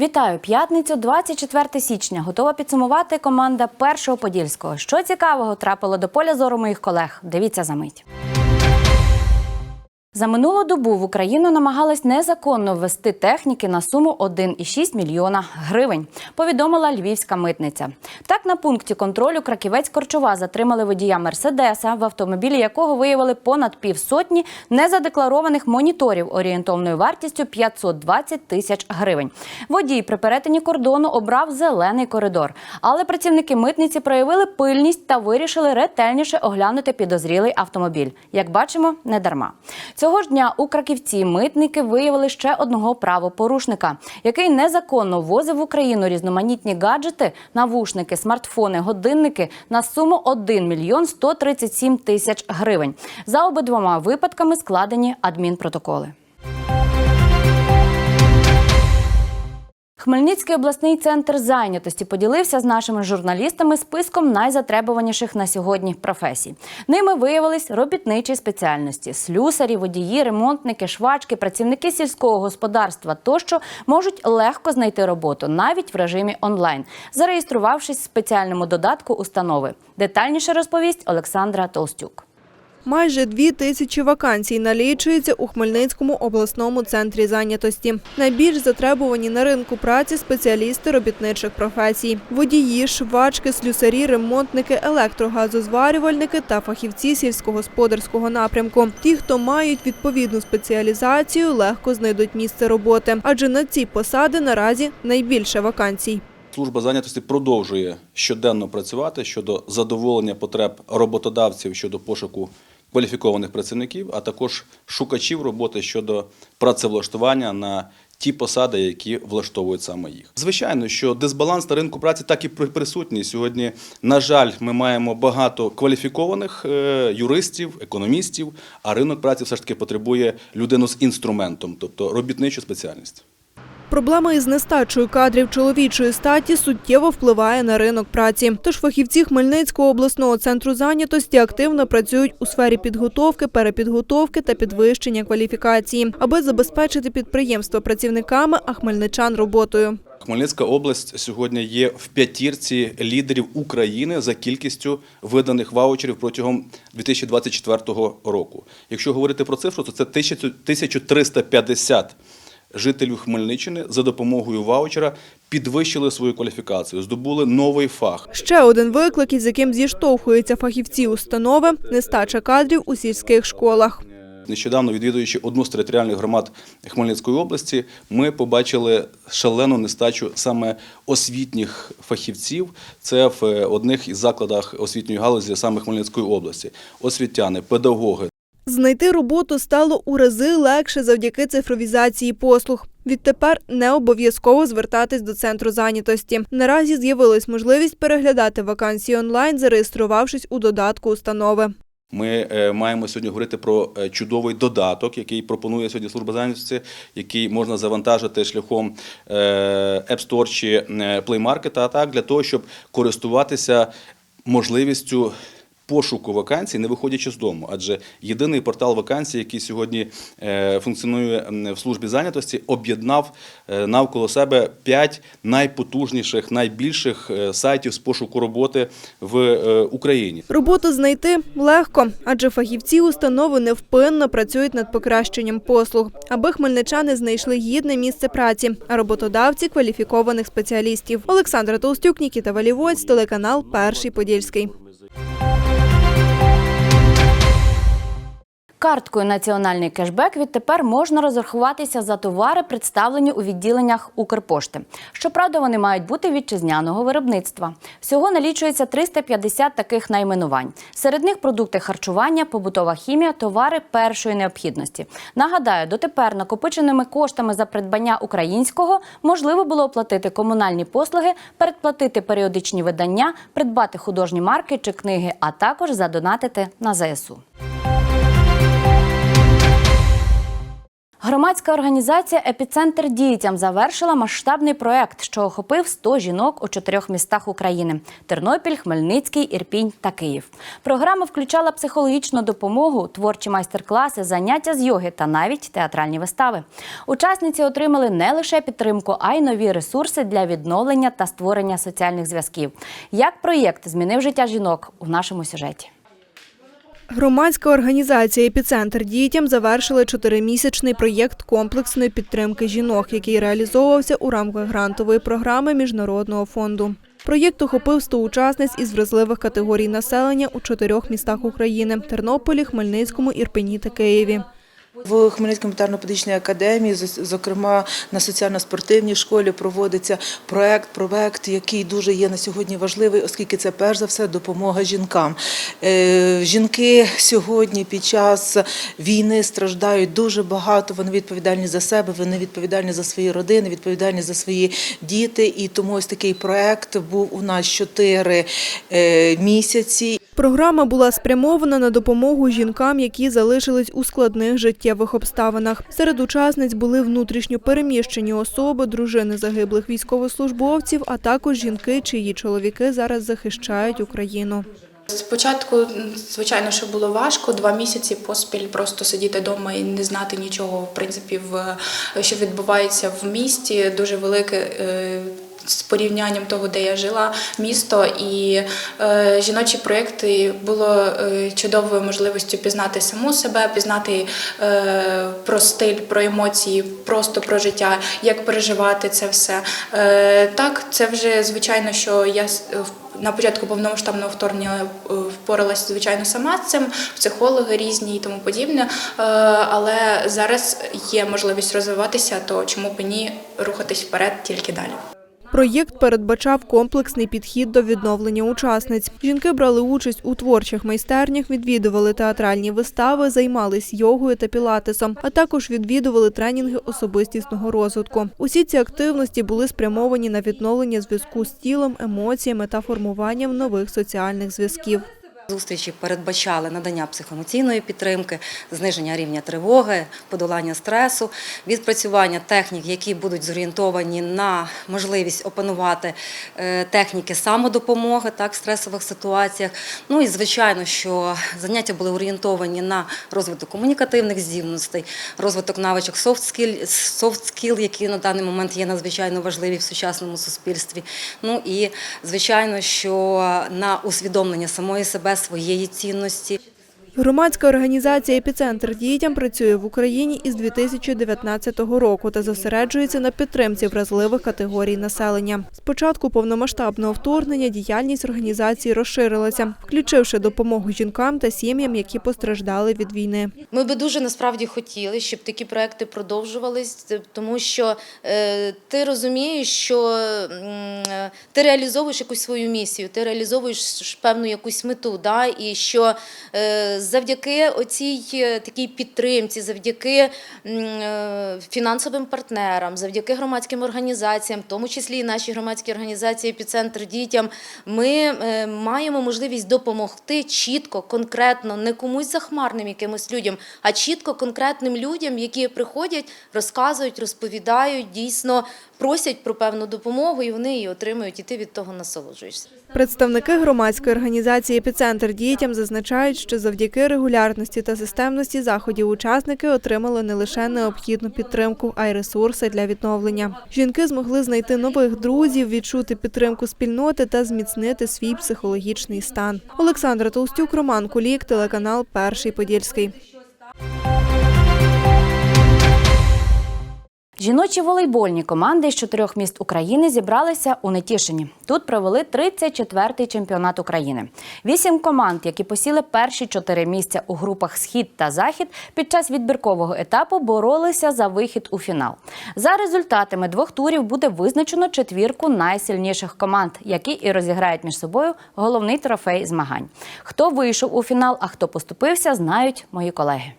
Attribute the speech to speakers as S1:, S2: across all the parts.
S1: Вітаю п'ятницю, 24 січня. Готова підсумувати команда першого подільського. Що цікавого трапило до поля зору моїх колег? Дивіться за мить. За минулу добу в Україну намагались незаконно ввести техніки на суму 1,6 мільйона гривень. Повідомила львівська митниця. Так на пункті контролю краківець Корчова затримали водія Мерседеса, в автомобілі якого виявили понад півсотні незадекларованих моніторів орієнтовною вартістю 520 тисяч гривень. Водій при перетині кордону обрав зелений коридор, але працівники митниці проявили пильність та вирішили ретельніше оглянути підозрілий автомобіль. Як бачимо, не дарма. Цього ж дня у Краківці митники виявили ще одного правопорушника, який незаконно возив в Україну різноманітні гаджети, навушники, смартфони, годинники на суму 1 мільйон 137 тисяч гривень. За обидвома випадками складені адмінпротоколи. Хмельницький обласний центр зайнятості поділився з нашими журналістами списком найзатребуваніших на сьогодні професій. Ними виявились робітничі спеціальності: слюсарі, водії, ремонтники, швачки, працівники сільського господарства тощо можуть легко знайти роботу навіть в режимі онлайн, зареєструвавшись в спеціальному додатку установи. Детальніше розповість Олександра Толстюк.
S2: Майже дві тисячі вакансій налічується у Хмельницькому обласному центрі зайнятості. Найбільш затребувані на ринку праці спеціалісти робітничих професій: водії, швачки, слюсарі, ремонтники, електрогазозварювальники та фахівці сільськогосподарського напрямку. Ті, хто мають відповідну спеціалізацію, легко знайдуть місце роботи, адже на ці посади наразі найбільше вакансій.
S3: Служба зайнятості продовжує щоденно працювати щодо задоволення потреб роботодавців щодо пошуку кваліфікованих працівників, а також шукачів роботи щодо працевлаштування на ті посади, які влаштовують саме їх. Звичайно, що дисбаланс на ринку праці так і при- присутній. Сьогодні, на жаль, ми маємо багато кваліфікованих е, юристів, економістів, а ринок праці все ж таки потребує людину з інструментом, тобто робітничу спеціальність.
S2: Проблема із нестачою кадрів чоловічої статі суттєво впливає на ринок праці. Тож фахівці Хмельницького обласного центру зайнятості активно працюють у сфері підготовки, перепідготовки та підвищення кваліфікації, аби забезпечити підприємства працівниками, а хмельничан роботою.
S3: Хмельницька область сьогодні є в п'ятірці лідерів України за кількістю виданих ваучерів протягом 2024 року. Якщо говорити про цифру, то це 1000 1350 жителів Хмельниччини за допомогою ваучера підвищили свою кваліфікацію, здобули новий фах.
S2: Ще один виклик, із яким зіштовхуються фахівці установи – нестача кадрів у сільських школах.
S3: Нещодавно відвідуючи одну з територіальних громад Хмельницької області, ми побачили шалену нестачу саме освітніх фахівців. Це в е, одних із закладах освітньої галузі саме Хмельницької області. Освітяни, педагоги,
S2: Знайти роботу стало у рази легше завдяки цифровізації послуг. Відтепер не обов'язково звертатись до центру зайнятості. Наразі з'явилась можливість переглядати вакансії онлайн, зареєструвавшись у додатку установи.
S3: Ми е, маємо сьогодні говорити про е, чудовий додаток, який пропонує сьогодні служба зайнятості, який можна завантажити шляхом е, App Store чи Play Market, а так для того, щоб користуватися можливістю. Пошуку вакансій, не виходячи з дому, адже єдиний портал вакансій, який сьогодні е, функціонує в службі зайнятості, об'єднав е, навколо себе п'ять найпотужніших, найбільших е, сайтів з пошуку роботи в Україні.
S2: Роботу знайти легко, адже фахівці установи невпинно працюють над покращенням послуг, аби хмельничани знайшли гідне місце праці, а роботодавці кваліфікованих спеціалістів. Олександра Толстюк, Нікіта Валівоць, телеканал Перший Подільський.
S1: Карткою національний кешбек відтепер можна розрахуватися за товари, представлені у відділеннях Укрпошти. Щоправда, вони мають бути вітчизняного виробництва. Всього налічується 350 таких найменувань. Серед них продукти харчування, побутова хімія, товари першої необхідності. Нагадаю, дотепер накопиченими коштами за придбання українського можливо було оплатити комунальні послуги, передплатити періодичні видання, придбати художні марки чи книги, а також задонатити на ЗСУ. Громадська організація Епіцентр дітям завершила масштабний проект, що охопив 100 жінок у чотирьох містах України: Тернопіль, Хмельницький, Ірпінь та Київ. Програма включала психологічну допомогу, творчі майстер-класи, заняття з йоги та навіть театральні вистави. Учасниці отримали не лише підтримку, а й нові ресурси для відновлення та створення соціальних зв'язків. Як проєкт змінив життя жінок у нашому сюжеті?
S2: Громадська організація «Епіцентр дітям» завершила чотиримісячний проєкт комплексної підтримки жінок, який реалізовувався у рамках грантової програми Міжнародного фонду. Проєкт охопив 100 учасниць із вразливих категорій населення у чотирьох містах України – Тернополі, Хмельницькому, Ірпені та Києві.
S4: В Хмельницькій метарно-педагогічній академії, зокрема на соціально-спортивній школі, проводиться проект, проект, який дуже є на сьогодні важливий, оскільки це перш за все допомога жінкам. Е, Жінки сьогодні під час війни страждають дуже багато. Вони відповідальні за себе, вони відповідальні за свої родини, відповідальні за свої діти. І тому ось такий проект був у нас чотири е, місяці.
S2: Програма була спрямована на допомогу жінкам, які залишились у складних життєвих обставинах. Серед учасниць були внутрішньо переміщені особи, дружини загиблих військовослужбовців, а також жінки, чиї чоловіки зараз захищають Україну.
S5: Спочатку, звичайно, що було важко два місяці поспіль просто сидіти вдома і не знати нічого, в принципі, в що відбувається в місті. Дуже велике. Е, З порівнянням того, де я жила, місто і е, жіночі проєкти було е, чудовою можливістю пізнати саму себе, пізнати е, про стиль, про емоції, просто про життя, як переживати це все. Е, так, це вже звичайно, що я на початку повномасштабного вторгнення е, впоралася звичайно сама з цим, психологи різні і тому подібне. Е, Але зараз є можливість розвиватися, то чому б ні рухатись вперед тільки далі.
S2: Проєкт передбачав комплексний підхід до відновлення учасниць. Жінки брали участь у творчих майстернях, відвідували театральні вистави, займались йогою та пілатесом, а також відвідували тренінги особистісного розвитку. Усі ці активності були спрямовані на відновлення зв'язку з тілом, емоціями та формуванням нових соціальних зв'язків.
S6: Зустрічі передбачали надання психоемоційної підтримки, зниження рівня тривоги, подолання стресу, відпрацювання технік, які будуть зорієнтовані на можливість опанувати е, техніки самодопомоги так, в стресових ситуаціях. Ну і звичайно, що заняття були орієнтовані на розвиток комунікативних здібностей, розвиток навичок skill, які на даний момент є надзвичайно важливі в сучасному суспільстві. Ну і звичайно, що на усвідомлення самої себе, своєї цінності.
S2: Громадська організація «Епіцентр дітям» працює в Україні із 2019 року та зосереджується на підтримці вразливих категорій населення. З початку повномасштабного вторгнення діяльність організації розширилася, включивши допомогу жінкам та сім'ям, які постраждали від війни.
S7: Ми би дуже насправді хотіли, щоб такі проекти продовжувались, тому що е, ти розумієш, що е, ти реалізовуєш якусь свою місію, ти реалізовуєш певну якусь мету, да? і що е, завдяки оцій е, такій підтримці, завдяки е, фінансовим партнерам, завдяки громадським організаціям, в тому числі і нашій громадській організації «Епіцентр дітям», ми е, маємо можливість допомогти чітко, конкретно, не комусь захмарним якимось людям, а чітко конкретним людям, які приходять, розказують, розповідають, дійсно просять про певну допомогу, і вони її отримують, і ти від того насолоджуєшся.
S2: Представники громадської організації «Епіцентр дітям» зазначають, що завдяки регулярності та системності заходів учасники отримали не лише необхідну підтримку, а й ресурси для відновлення. Жінки змогли знайти нових друзів, відчути підтримку спільноти та зміцнити свій психологічний стан. Олександра Толстюк, Роман Кулік, телеканал Перший Подільський.
S1: Жіночі волейбольні команди з чотирьох міст України зібралися у Нетішині. Тут провели 34-й чемпіонат України. Вісім команд, які посіли перші чотири місця у групах Схід та Захід, під час відбіркового етапу боролися за вихід у фінал. За результатами двох турів буде визначено четвірку найсильніших команд, які і розіграють між собою головний трофей змагань. Хто вийшов у фінал, а хто поступився, знають мої колеги.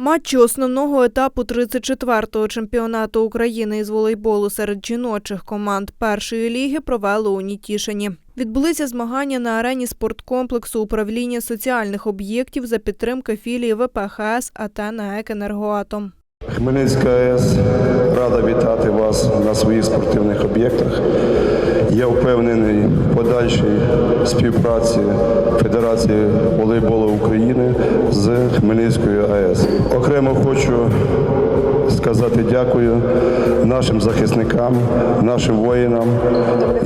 S2: Матчі основного етапу 34-го чемпіонату України із волейболу серед жіночих команд першої ліги провели у Нітішині. Відбулися змагання на арені спорткомплексу управління соціальних об'єктів за підтримки філії ВПХС АТ «НАЕК Енергоатом».
S8: Хмельницька АЕС рада вітати вас на своїх спортивних об'єктах. Я впевнений в подальшій співпраці Федерації волейболу України з Хмельницькою АЕС. Окремо хочу сказати дякую нашим захисникам, нашим воїнам,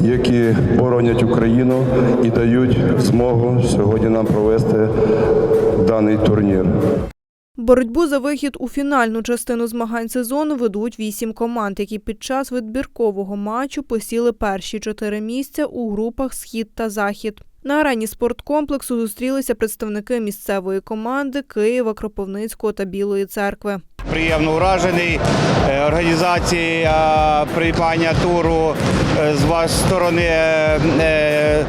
S8: які боронять Україну і дають змогу сьогодні нам провести даний турнір.
S2: Боротьбу за вихід у фінальну частину змагань сезону ведуть вісім команд, які під час відбіркового матчу посіли перші чотири місця у групах Схід та Захід. На арені спорткомплексу зустрілися представники місцевої команди Києва, Кропивницького та Білої церкви.
S9: Приємно вражений е, організація приймання туру е, з вашої сторони е, е,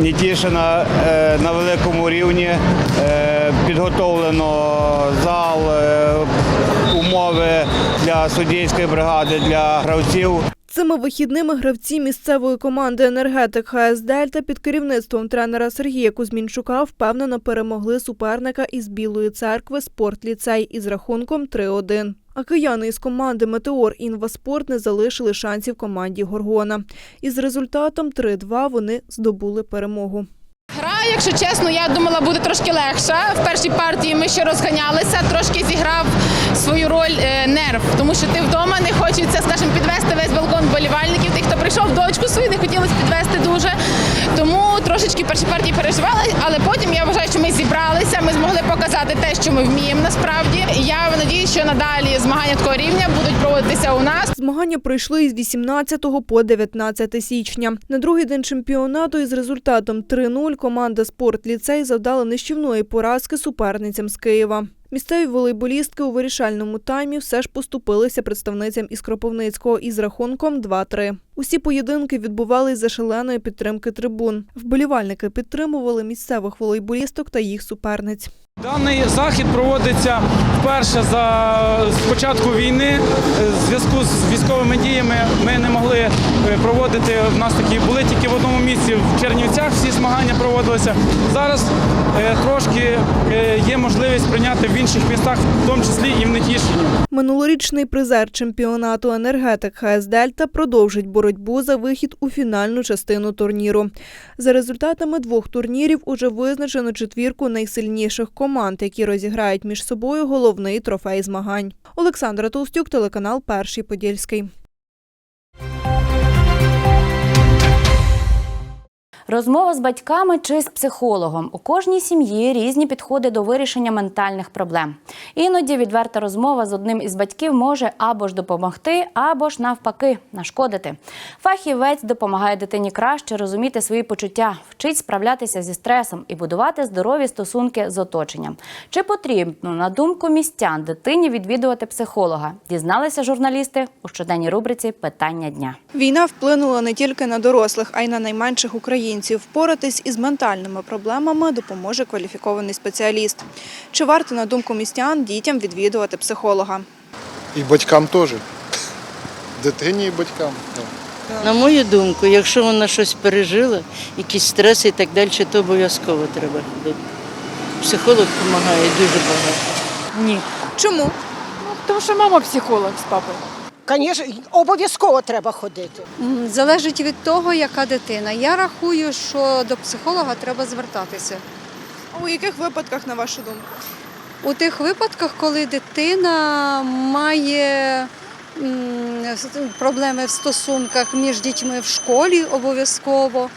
S9: Нітішина е, на великому рівні. Підготовлено зал, е, умови для суддівської бригади, для гравців.
S2: Цими вихідними гравці місцевої команди енергетик ХС Дельта під керівництвом тренера Сергія Кузьмінчука впевнено перемогли суперника із Білої церкви спортліцей із рахунком 3-1. А кияни із команди Метеор Інваспорт не залишили шансів команді Горгона. Із результатом 3-2 вони здобули перемогу.
S10: Гра, якщо чесно, я думала, буде трошки легша. В першій партії ми ще розганялися, трошки зіграв свою роль е, нерв, тому що ти вдома не хочеться, скажімо, підвести весь балкон вболівальників. Тих, хто прийшов дочку свою, не хотілося підвести дуже. Тому трошечки в першій партії переживали, але потім я вважаю, що ми зібралися, ми змогли показати те, що ми вміємо насправді. І Я надіюсь, що надалі змагання такого рівня будуть проводитися у нас.
S2: Змагання пройшли із 18 по 19 січня. На другий день чемпіонату із результатом 3-0 команда «Спортліцей» завдала нищівної поразки суперницям з Києва. Місцеві волейболістки у вирішальному таймі все ж поступилися представницям із Кропивницького із рахунком 2-3. Усі поєдинки відбувались за шаленої підтримки трибун. Вболівальники підтримували місцевих волейболісток та їх суперниць.
S11: Даний захід проводиться вперше за з початку війни. Е, В зв'язку з військовими діями ми не могли е, проводити. У нас такі були тільки в одному місці в Чернівцях. Всі змагання проводилися. Зараз е, трошки є можливість прийняти в інших містах, в тому числі і в Нетішині.
S2: Минулорічний призер чемпіонату енергетик ХС Дельта продовжить боротьбу за вихід у фінальну частину турніру. За результатами двох турнірів уже визначено четвірку найсильніших команд, які розіграють між собою головний трофей змагань. Олександра Толстюк, телеканал Перший Подільський.
S1: Розмова з батьками чи з психологом. У кожній сім'ї різні підходи до вирішення ментальних проблем. Іноді відверта розмова з одним із батьків може або ж допомогти, або ж навпаки нашкодити. Фахівець допомагає дитині краще розуміти свої почуття, вчить справлятися зі стресом і будувати здорові стосунки з оточенням. Чи потрібно, на думку містян, дитині відвідувати психолога? Дізналися журналісти у щоденній рубриці Питання дня.
S2: Війна вплинула не тільки на дорослих, а й на найменших українців. Впоратись із ментальними проблемами допоможе кваліфікований спеціаліст. Чи варто, на думку містян, дітям відвідувати психолога?
S12: І батькам теж. Дитині і батькам.
S13: На мою думку, якщо вона щось пережила, якісь стреси і так далі, то обов'язково треба ходити. Психолог допомагає дуже багато.
S14: Ні.
S2: Чому?
S14: Тому що мама психолог з папою.
S15: Звісно, обов'язково треба ходити.
S16: Залежить від того, яка дитина. Я рахую, що до психолога треба звертатися.
S2: А у яких випадках, на вашу думку?
S16: У тих випадках, коли дитина має проблеми в стосунках між дітьми в школі обов'язково,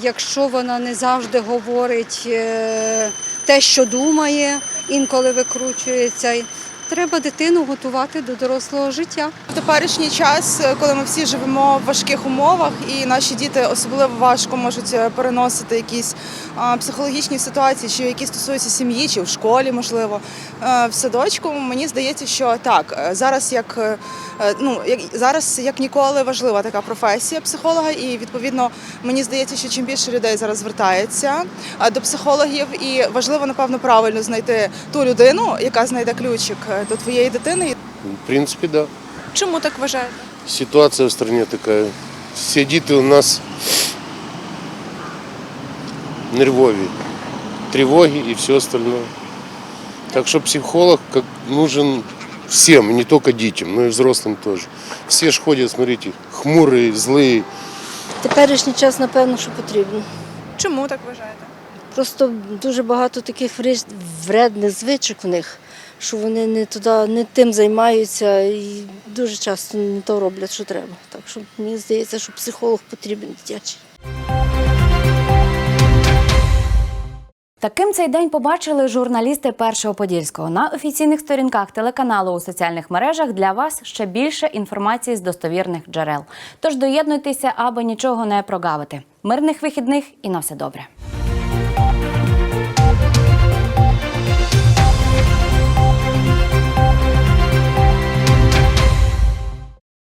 S16: якщо вона не завжди говорить е, те, що думає, інколи викручується. Треба дитину готувати до дорослого життя.
S2: В теперішній час, коли ми всі живемо в важких умовах, і наші діти особливо важко можуть е, переносити якісь психологічні ситуації, чи які стосуються сім'ї, чи в школі, можливо, е, в садочку, мені здається, що так е, зараз як е, е, ну як зараз як ніколи важлива така професія психолога, і відповідно мені здається, що чим більше людей зараз звертається е, до психологів, і важливо напевно правильно знайти ту людину, яка знайде ключик е, до твоєї дитини.
S12: В принципі, так. Да.
S2: Чому так вважаєте?
S12: Ситуація в країні така. Всі діти у нас нервові, тривоги і все остальное. Так що психолог как нужен Всем, не только детям, но и взрослым тоже. Все ж ходят, смотрите, хмурые, злые.
S13: Теперішній час, напевно, що потрібно.
S2: Чому так вважаєте?
S13: Просто дуже багато таких вред- вредних звичок в них, що вони не туди, не тим займаються і дуже часто не то роблять, що треба. Так що мені здається, що психолог потрібен дитячий.
S1: Таким цей день побачили журналісти Першого Подільського. На офіційних сторінках телеканалу у соціальних мережах для вас ще більше інформації з достовірних джерел. Тож доєднуйтеся, аби нічого не прогавити. Мирних вихідних і на все добре.